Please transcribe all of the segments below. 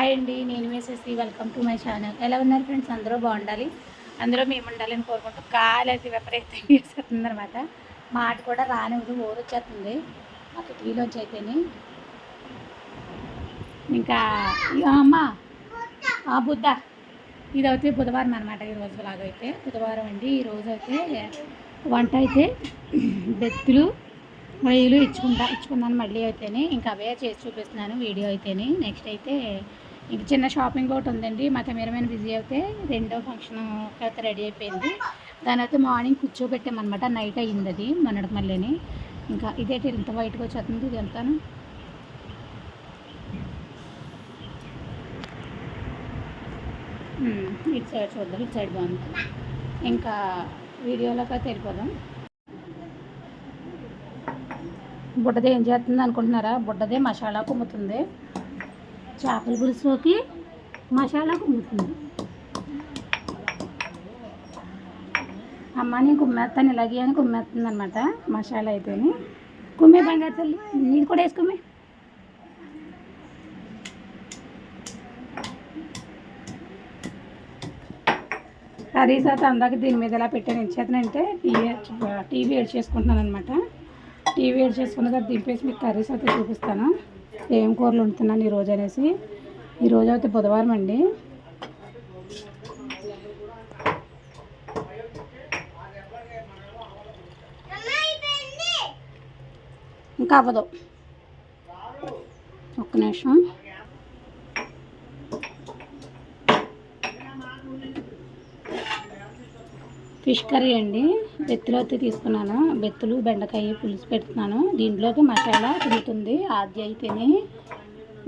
Hi అండి నేను వేసేసి వెల్కమ్ టు మై ఛానల్. ఎలా ఉన్నారు ఫ్రెండ్స్? అందరూ బాగుండాలి? అందరూ మేము ఉండాలని కోరుకుంటూ కాలు అయితే విపరీతంగా వేసేస్తుంది అనమాట మాట కూడా రానివ్వదు ఊరు వచ్చేస్తుంది మా అయితేనే ఇంకా అమ్మ ఆ బుద్ధ. ఇది అయితే బుధవారం అనమాట ఈ రోజు లాగా అయితే. బుధవారం అండి. ఈరోజు అయితే వంట అయితే బెత్తులు రొయ్యలు ఇచ్చుకుంటా ఇచ్చుకున్నాను మళ్ళీ అయితేనే. ఇంకా అవే చేసి చూపిస్తున్నాను వీడియో అయితేనే. నెక్స్ట్ అయితే ఇది చిన్న షాపింగ్ ఒకటి ఉందండి. మా కెమెరామెన్ బిజీ అయితే రెండో ఫంక్షన్ అయితే రెడీ అయిపోయింది. దాని అయితే మార్నింగ్ కూర్చోబెట్టామన్నమాట. నైట్ అయ్యింది అది మొన్నటి మళ్ళీని ఇంకా ఇదేంటి ఇంత వైట్గా వచ్చేస్తుంది. ఇది వెళ్తాను. ఇటు సైడ్ చూద్దాం. ఇటు సైడ్ బాగుంది. ఇంకా వీడియోలోకి అయితే వెళ్ళిపోదాం. బుడ్డదే ఏం చేస్తుంది అనుకుంటున్నారా బుడ్డదే మసాలా కుమ్ముతుంది. చేపల పులుసులోకి మసాలా కుమ్ముతుంది అమ్మ నేను కుమ్మేస్తాను ఇలాగే అని కుమ్మేస్తుంది అనమాట మసాలా అయితేని. కుమ్మే బంగారు తల్లి నీది కూడా వేసుకుమ్మే కర్రీస్ అయితే అందాక దీని మీద ఎలా పెట్టాను ఇచ్చేతనంటే టీవీ టీవీ ఎడ్ చేసుకుంటున్నాను అనమాట టీవీ ఎడ్ చేసుకున్న తర్వాత దింపేసి మీకు కర్రీస్ అయితే చూపిస్తాను. ఏం కూరలు వండుతున్నాను ఈరోజు అనేసి. ఈరోజు అయితే బుధవారం అండి. ఇంకా అవ్వదు. ఒక్క నిమిషం. ఫిష్ కర్రీ అండి. బెత్తులు అయితే తీసుకున్నాను. బెత్తులు బెండకాయ పులుసు పెడుతున్నాను. దీంట్లోకి మసాలా తిరుగుతుంది. ఆద్య అయితేనే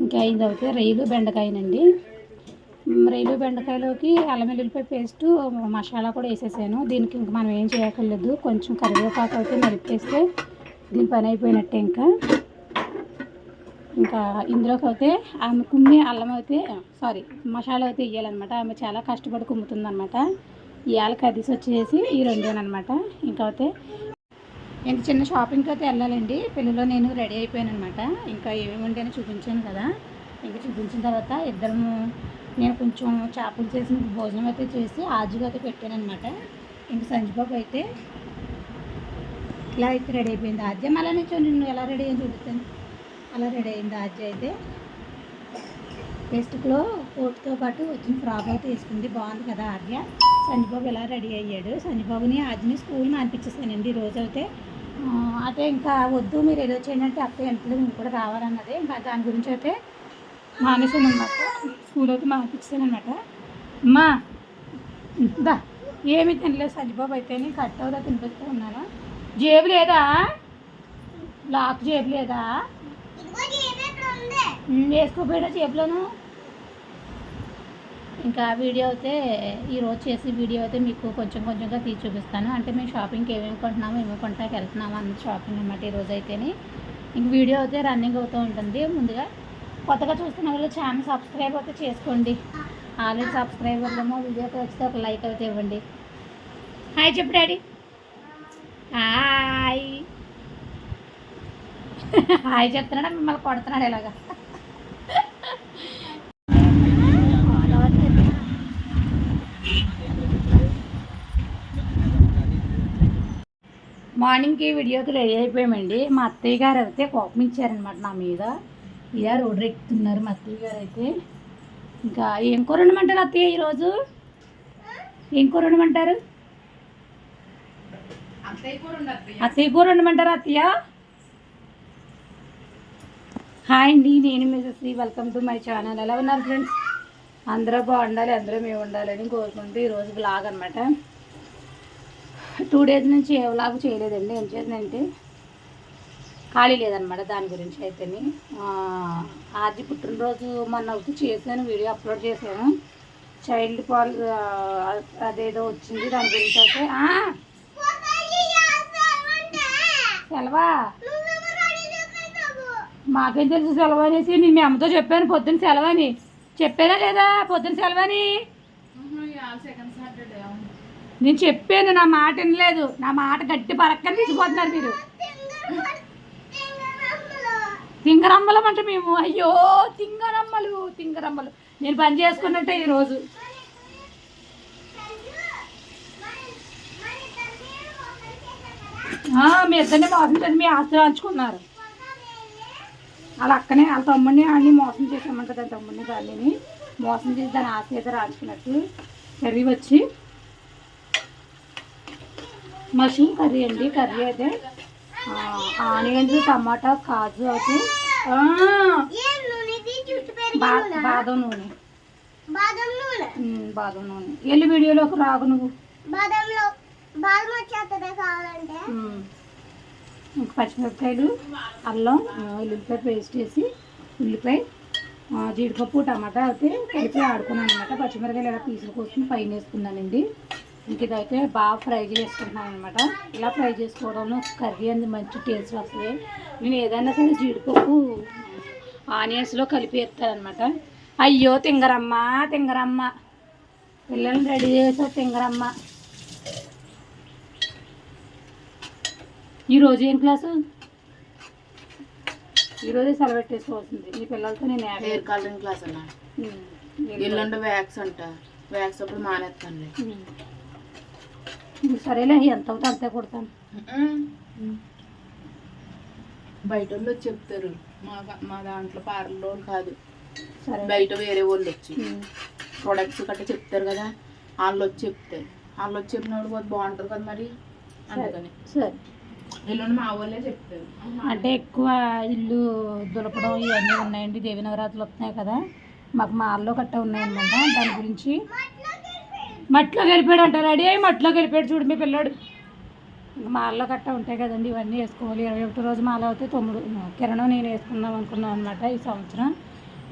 ఇంకా ఇది అయితే రొయ్యలు బెండకాయనండి. రైలు రొయ్యలు బెండకాయలోకి అల్లం వెల్లుల్లిపాయ పేస్ట్ మసాలా కూడా వేసేసాను. దీనికి ఇంకా మనం ఏం చేయక్కర్లేదు. కొంచెం కరివేపాకు అయితే నలిపేస్తే దీని పని అయిపోయినట్టే ఇంకా. ఇంకా ఇందులోకి అయితే ఆమె కుమ్మి అల్లం అయితే సారీ మసాలా అయితే వేయాలన్నమాట ఆమె చాలా కష్టపడి కుమ్ముతుందన్నమాట. ఇవాళ కర్రీస్ వచ్చేసి ఈ రెండేనమాట ఇంకా అయితే ఇంక చిన్న షాపింగ్కి అయితే వెళ్ళాలండి. పెళ్ళిలో నేను రెడీ అయిపోయాను అనమాట ఇంకా ఏమేమి ఉంటేనే చూపించాను కదా. ఇంకా చూపించిన తర్వాత ఇద్దరము నేను కొంచెం చేపలు చేసిన భోజనం అయితే చేసి ఆజుగా అయితే పెట్టాను అనమాట ఇంక సంజుబాబు అయితే ఇలా అయితే రెడీ అయిపోయింది. ఆద్యం అలా నుంచి నిన్ను ఎలా రెడీ అయ్యింది చూపిస్తాను. అలా రెడీ అయింది ఆద్య అయితే. ఫెస్ట్లో కోట్తో పాటు వచ్చిన ఫ్రాక్ అయితే వేసుకుంది. బాగుంది కదా ఆద్య. సంజీబాబు ఇలా రెడీ అయ్యాడు? సంజీబాబుని ఆద్యని స్కూల్ మానిపించేసానండి ఈ రోజు అయితే అయితే ఇంకా వద్దు మీరు ఏదో చేయండి అంటే అక్క ఎంతలో మీరు కూడా రావాలన్నది. ఇంకా దాని గురించి అయితే మానేసాను అనమాట స్కూల్ అయితే మానిపించాను అనమాట అమ్మా దా ఏమి తినలేదు సంజీబాబు అయితేనే కట్ అవుదా తినిపిస్తూ ఉన్నాను? జేబు లేదా? లాక్ జేబు లేదా? ఉమ్, వేసుకోపోయాడా జేబులోను? ఇంకా వీడియో అయితే ఈరోజు చేసి వీడియో అయితే మీకు కొంచెం కొంచెంగా తీసి చూపిస్తాను. అంటే మేము షాపింగ్కి ఏమేమి కొంటున్నాము ఏమేమి కొంటాకి వెళ్తున్నాము అన్న షాపింగ్ అనమాట ఈరోజు అయితేనే. ఇంక వీడియో అయితే రన్నింగ్ అవుతూ ఉంటుంది. ముందుగా కొత్తగా చూస్తున్న వాళ్ళు ఛానల్ సబ్స్క్రైబ్ అయితే చేసుకోండి. ఆల్రెడీ సబ్స్క్రైబర్లేమో వీడియో అయితే వచ్చితే ఒక లైక్ అయితే ఇవ్వండి. హాయ్ చెప్పు డాడీ. హాయ్. హాయ్ చెప్తున్నాడా? మిమ్మల్ని కొడుతున్నాడు ఇలాగా? మార్నింగ్కి వీడియోకి రెడీ అయిపోయామండి. మా అత్తయ్య గారు అయితే కోపం ఇచ్చారనమాట నా మీద. ఇలా రోడ్డు ఎక్కుతున్నారు మా అత్తయ్య గారు అయితే. ఇంకా ఏం కూర వండమంటారు అత్తయ్య ఈరోజు? ఏం కూర వండమంటారు? అత్తయ్య కూర వండమంటారా అత్తయ్య? హాయ్ అండి నేను Mrs welcome to my channel. ఎలా ఉన్నారు ఫ్రెండ్స్? అందరూ బాగుండాలి అందరూ మేము ఉండాలని కోరుకుంటూ ఈరోజు బ్లాగ్ అనమాట టూ డేస్ నుంచి ఏ వ్లాగ్ చేయలేదండి. ఏం చేసిందంటే ఖాళీ లేదనమాట దాని గురించి అయితేని. ఆది పుట్టినరోజు మొన్న ఒకటి చేశాను వీడియో అప్లోడ్ చేశాను. చైల్డ్ పాల్ అదేదో వచ్చింది దాని గురించి అయితే. సెలవా? మాకేం తెలుసు సెలవు అనేసి నేను మీ అమ్మతో చెప్పాను పొద్దున్న సెలవని. చెప్పానా లేదా? పొద్దున్న సెలవని? నేను చెప్పాను నా మాట వినలేదు. నా మాట గట్టి పరక్కని తీసిపోతున్నారు మీరు. తింగరమ్మలం అంటే మేము. అయ్యో తింగరమ్మలు తింగరమ్మలు. నేను పని చేసుకున్నట్టే ఈరోజు. మీ ఇద్దరిని మోసం చేసి మీ ఆస్తి పంచుకున్నారు వాళ్ళ అక్కనే వాళ్ళ తమ్ముడిని అన్ని మోసం చేసామంట దాని తమ్ముడిని తల్లిని మోసం చేసి దాని ఆస్తి అయితే రాచుకున్నట్టు కర్రీ వచ్చి మష్రూమ్ కర్రీ అండి కర్రీ అయితే ఆనియన్స్ టమాటా కాజు అయితే బా- బాదం నూనె. బాదం నూనె? ఉమ్, బాదం నూనె. వెళ్ళి వీడియోలోకి రాగు నువ్వు. ఇంకా పచ్చిమిరపకాయలు అల్లం ఉల్లిపాయ పేస్ట్ వేసి ఉల్లిపాయ జీడిపప్పు టమాటా అయితే కలిపి ఆడుకున్నాను అనమాట పచ్చిమిరపకాయలు పీసులు కోసుకుని పైన వేసుకున్నానండి. ఇంక ఇదైతే బాగా ఫ్రై చేసుకుంటున్నాను అనమాట ఇలా ఫ్రై చేసుకోవడంలో కర్రీ అనేది మంచి టేస్ట్ వస్తుంది. నేను ఏదైనా సరే జీడిపప్పు ఆనియన్స్లో కలిపి వేస్తానమాట అయ్యో తింగరమ్మ తింగరమ్మ. పిల్లల్ని రెడీ చేసా తింగరమ్మ. ఈరోజు ఏం క్లాసు? ఈరోజే సెలవు పెట్టేసుకోవాల్సింది. మీ పిల్లలతో నేను హెయిర్ కలరింగ్ క్లాస్ అన్న. ఎల్లుండి వ్యాక్స్ అంట. వ్యాక్స్ అప్పుడు. ఉమ్, సరేలే ఎంత అవుతే అంతే కొడతాను. బయట వాళ్ళు వచ్చి చెప్తారు మా మా దాంట్లో పార్లర్ వాళ్ళు కాదు. సరే. బయట వేరే వాళ్ళు వచ్చి ప్రొడక్ట్స్ గట్రా చెప్తారు కదా వాళ్ళు వచ్చి చెప్తారు. వాళ్ళు వచ్చి చెప్పినప్పుడు పోతే బాగుంటుంది కదా మరి? అందుకని. సరే. ఎల్లుండి మా వాళ్ళే చెప్తారు. అంటే ఎక్కువ ఇల్లు దులపడం ఇవన్నీ ఉన్నాయండి దేవి నవరాత్రులు వస్తున్నాయి కదా. మాకు మాల్లో కట్ట ఉన్నాయన్నమాట. దాని గురించి మట్లో గెలిపాడు అంట రెడీ అయ్యి మట్లో గెలిపాడు చూడు మీ పిల్లాడు. ఇంకా మాల్లో కట్ట ఉంటాయి కదండి ఇవన్నీ వేసుకోవాలి. ఇరవై ఒకటి రోజు మాల అవుతే తొమ్మిది కిరణం నేను వేసుకుందాం అనుకున్నాం అనమాట ఈ సంవత్సరం.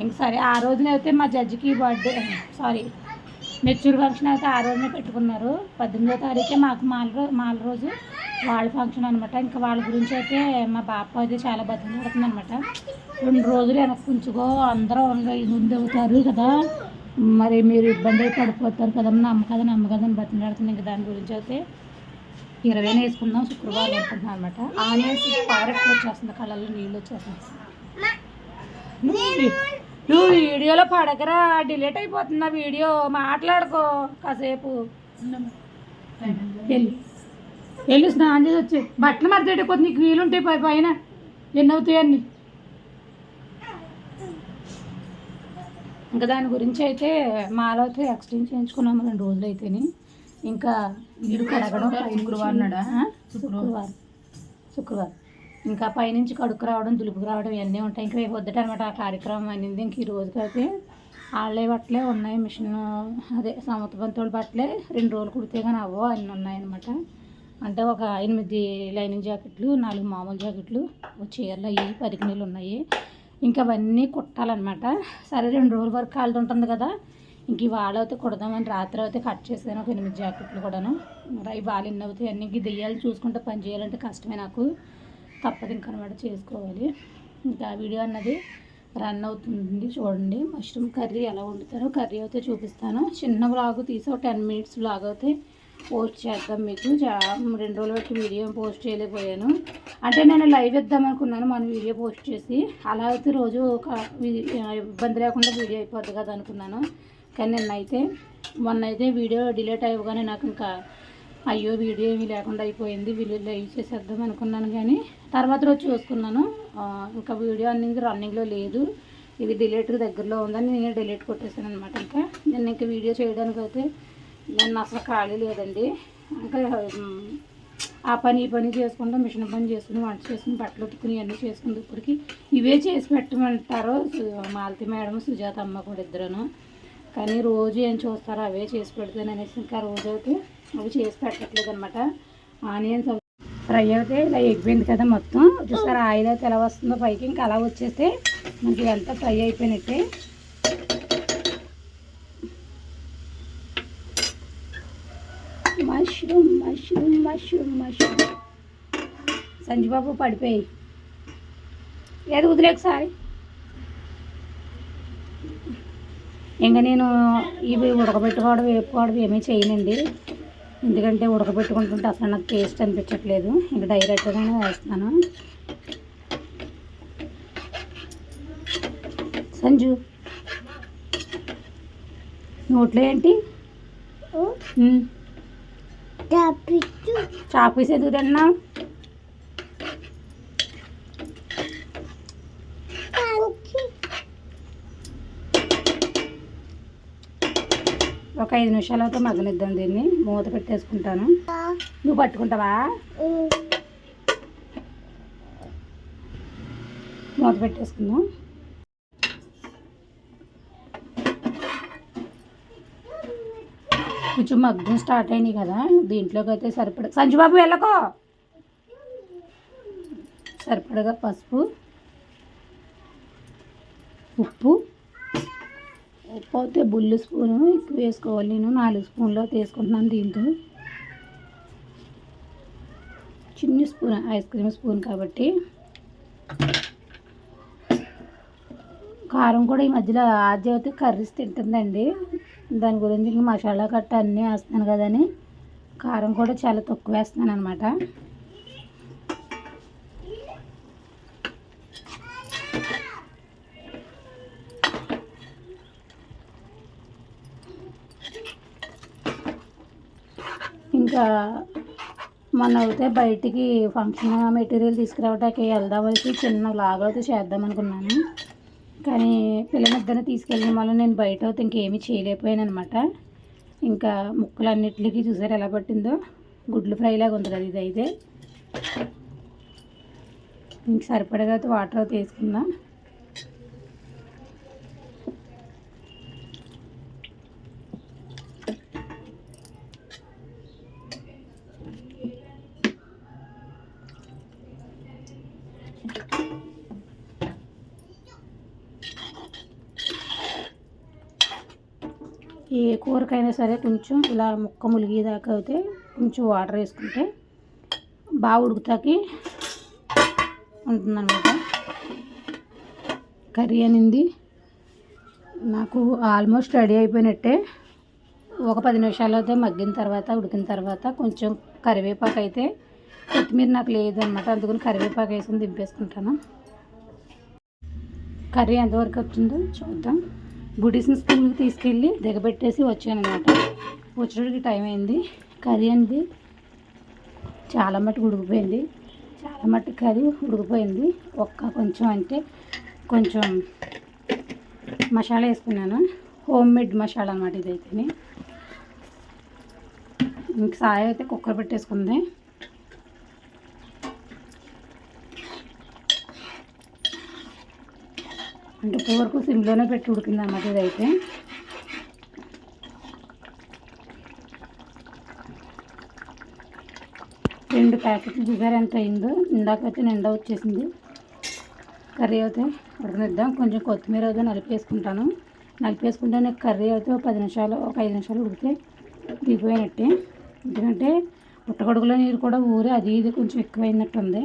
ఇంక సరే ఆ రోజునైతే మా జడ్జికి బర్త్డే సారీ మెచ్యూర్ ఫంక్షన్ అయితే ఆ రోజునే పెట్టుకున్నారు. పద్దెనిమిదో తారీఖే మాకు మాల రోజు మాల రోజు వాళ్ళ ఫంక్షన్ అనమాట ఇంకా వాళ్ళ గురించి అయితే మా బాప అయితే చాలా బతిమలాడుతుంది అనమాట రెండు రోజులు వెనక్కి ఉంచుకో అందరూ ఇంకా ముందు అవుతారు కదా. మరి మీరు ఇబ్బంది పడిపోతారు కదమ్మా నమ్మ కదా నమ్మ కదా అని బతిమలాడుతుంది ఇంకా దాని గురించి అయితే ఇరవై వేసుకుందాం శుక్రవారం అనుకుంటున్నాను అనమాట ఆనియన్స్ పవర్ వచ్చేస్తుంది కళ్ళల్లో నీళ్ళు వచ్చేస్తుంది నువ్వు- నువ్వు వీడియోలో పడకరా డిలీట్ అయిపోతుంది ఆ వీడియో మాట్లాడుకో కాసేపు. వెళ్ళి. వెళ్ళి స్నానం చేసి వచ్చే బట్టలు మడతేటైపోతుంది నీకు వీలుంటాయి పైన. ఎన్నవుతాయి అన్నీ? ఇంకా దాని గురించి అయితే మాలో అయితే ఎక్స్చేంజ్ చేయించుకున్నాము రెండు రోజులు అయితేని ఇంకా ఇల్లు కడగడం శుక్రవారం? శుక్రవారం శుక్రవారం. ఇంకా పైనుంచి కడుకు రావడం దులుపుకు రావడం ఇవన్నీ ఉంటాయి. ఇంకా రేపు వద్దట అనమాట ఆ కార్యక్రమం అనేది. ఇంక ఈ రోజుకైతే వాళ్ళే బట్టలే ఉన్నాయి. మిషన్ అదే సమత బంతుల బట్టలే రెండు రోజులు కుడితే కానీ అవ్వో అన్నీ ఉన్నాయన్నమాట అంటే ఒక ఎనిమిది లైనింగ్ జాకెట్లు నాలుగు మామూలు జాకెట్లు చీరలు అవి పరికిణీలు ఉన్నాయి. ఇంకా అవన్నీ కుట్టాలన్నమాట. సరే రెండు రోజుల వరకు కాలుతుంటుంది ఉంటుంది కదా. ఇంక ఇవాళ అయితే కుడదామని రాత్రి అయితే కట్ చేశాను ఒక ఎనిమిది జాకెట్లు కూడాను. మరి ఇవాళ ఎన్ని అవుతాయి అన్ని ఇంక దెయ్యాలు చూసుకుంటే పని చేయాలంటే కష్టమే నాకు. తప్పదు ఇంకా అనమాట చేసుకోవాలి. ఇంకా వీడియో అన్నది రన్ అవుతుంది చూడండి. మష్రూమ్ కర్రీ ఎలా వండుతారో కర్రీ అయితే చూపిస్తాను. చిన్న బ్లాగ్ తీసి ఒక టెన్ మినిట్స్ బ్లాగ్ అయితే పోస్ట్ చేద్దాం మీకు. చా రెండు రోజుల వరకు వీడియో పోస్ట్ చేయలేకపోయాను. అంటే నేను లైవ్ ఇద్దాం అనుకున్నాను మన వీడియో పోస్ట్ చేసి. అలా అయితే రోజు ఒక ఇబ్బంది లేకుండా వీడియో అయిపోద్ది కదా అనుకున్నాను. కానీ నిన్నైతే మొన్న అయితే వీడియో డిలేట్ అయ్యగానే నాకు ఇంకా అయ్యో వీడియో ఏమీ లేకుండా అయిపోయింది. వీడియో లైవ్ చేసేద్దాం అనుకున్నాను కానీ తర్వాత రోజు చూసుకున్నాను. ఇంకా వీడియో అనేది రన్నింగ్లో లేదు. ఇది డిలేట్కి దగ్గరలో ఉందని నేను డిలేట్ కొట్టేసాను అనమాట ఇంకా నేను ఇంకా వీడియో చేయడానికి అయితే నేను అసలు ఖాళీ లేదండి. ఇంకా ఆ పని ఈ పని చేసుకుంటూ మిషన్ పని చేసుకుని వంట చేసుకుని బట్టలు ఉట్టుకుని అన్నీ చేసుకుని ఇప్పటికి. ఇవే చేసి పెట్టమంటారు సు- మాలతి మేడం సుజాత అమ్మ కూడా ఇద్దరును. కానీ రోజు ఏం చూస్తారో అవే చేసి పెడతాను అనేసి ఇంకా రోజు అయితే అవి చేసి పెట్టట్లేదు అనమాట ఆనియన్స్ ఫ్రై అయితే ఇలా ఎగిపోయింది కదా మొత్తం. చూసారా ఆయిల్ అయితే ఎలా వస్తుందో పైకి ఇంకా అలా వచ్చేస్తే మనకి ఇదంతా ఫ్రై అయిపోయినట్టే. Mushroom mushroom mushroom. Mushroom Sanjubabu పడిపోయి. ఏది వదిలే ఒకసారి. ఇంకా నేను ఇవి ఉడకబెట్టుకోవడం వేపుకోవడం ఏమీ చేయనండి. ఎందుకంటే ఉడకబెట్టుకుంటుంటే అసలు నాకు టేస్ట్ అనిపించట్లేదు. ఇంకా డైరెక్ట్గానే వేస్తాను సంజు నోట్లో ఏంటి? చాకు పీస్ ఎందుకు తిన్నావు కంకి ఒక ఐదు నిమిషాలు అయితే మగ్గనిద్దాం దీన్ని. మూత పెట్టేసుకుంటాను. నువ్వు పట్టుకుంటావా? మూత పెట్టేసుకుందాం. కొంచెం మగ్గం స్టార్ట్ అయినాయి కదా దీంట్లోకి అయితే సరిపడ సంజుబాబు వెళ్ళకో. సరిపడగా పసుపు ఉప్పు. ఉప్పు అయితే బుల్లి స్పూను ఎక్కువ వేసుకోవాలి నేను నాలుగు స్పూన్లో తీసుకుంటున్నాను దీంతో. చిన్న స్పూన్ ఐస్ క్రీమ్ స్పూన్ కాబట్టి. కారం కూడా ఈ మధ్యలో ఆద్య అయితే కర్రీస్ తింటుందండి. దాని గురించి ఇంక మసాలా కట్ట అన్నీ వేస్తున్నాను కదని కారం కూడా చాలా తక్కువ వేస్తున్నాను అనమాట ఇంకా మొన్న అయితే బయటికి ఫంక్షన్ మెటీరియల్ తీసుకురావడానికి వెళ్దామని చిన్న లాగ్ అయితే చేద్దాం అనుకున్నాను. కానీ పిల్లలిద్దరిని తీసుకెళ్ళిన వల్ల నేను బయట అయితే ఇంకేమీ చేయలేకపోయాను అనమాట ఇంకా ముక్కలన్నిటికీ చూసారు ఎలా పట్టిందో? గుడ్లు ఫ్రైలాగా ఉంది కదా ఇది అయితే ఇంక సరిపడగా అయితే వాటర్ అయితే వేసుకుందాం. ఏ కూరకైనా సరే కొంచెం ఇలా ముక్క ములిగేదాకా అయితే కొంచెం వాటర్ వేసుకుంటే బాగా ఉడుకుతాకి ఉంటుందన్నమాట. కర్రీ అనింది. నాకు ఆల్మోస్ట్ రెడీ అయిపోయినట్టే. ఒక పది నిమిషాలు అయితే మగ్గిన తర్వాత ఉడికిన తర్వాత కొంచెం కరివేపాకు అయితే కొత్తిమీర నాకు లేదనమాట అందుకని కరివేపాకు వేసుకుని దింపేసుకుంటాను. కర్రీ ఎంతవరకు వచ్చిందో చూద్దాం. బుడిసిన స్కూల్కి తీసుకెళ్ళి దిగబెట్టేసి వచ్చాను అనమాట వచ్చేటికి టైం అయింది. కర్రీ అనేది చాలా మట్టుకు ఉడికిపోయింది. చాలా మట్టుకు కర్రీ ఉడికిపోయింది. ఒక్క కొంచెం అంటే కొంచెం మసాలా వేసుకున్నాను. హోమ్ మేడ్ మసాలా అనమాట ఇదైతే ఇంక సాయ అయితే కుక్కర్ పెట్టేసుకుంది. అంటే వరకు సిమ్లోనే పెట్టి ఉడికింది అన్నమాట ఇదైతే. రెండు ప్యాకెట్లు చూసారు ఎంత అయిందో ఇందాకైతే నిండా వచ్చేసింది. కర్రీ అయితే ఉడకనిద్దాం. కొంచెం కొత్తిమీర అయితే నలిపేసుకుంటాను. నలిపేసుకుంటే నాకు కర్రీ అయితే ఒక పది నిమిషాలు ఒక ఐదు నిమిషాలు ఉడికితే దిగిపోయినట్టే. ఎందుకంటే పుట్టగొడుగులో నీరు కూడా ఊరే అది ఇది కొంచెం ఎక్కువైనట్టు ఉంది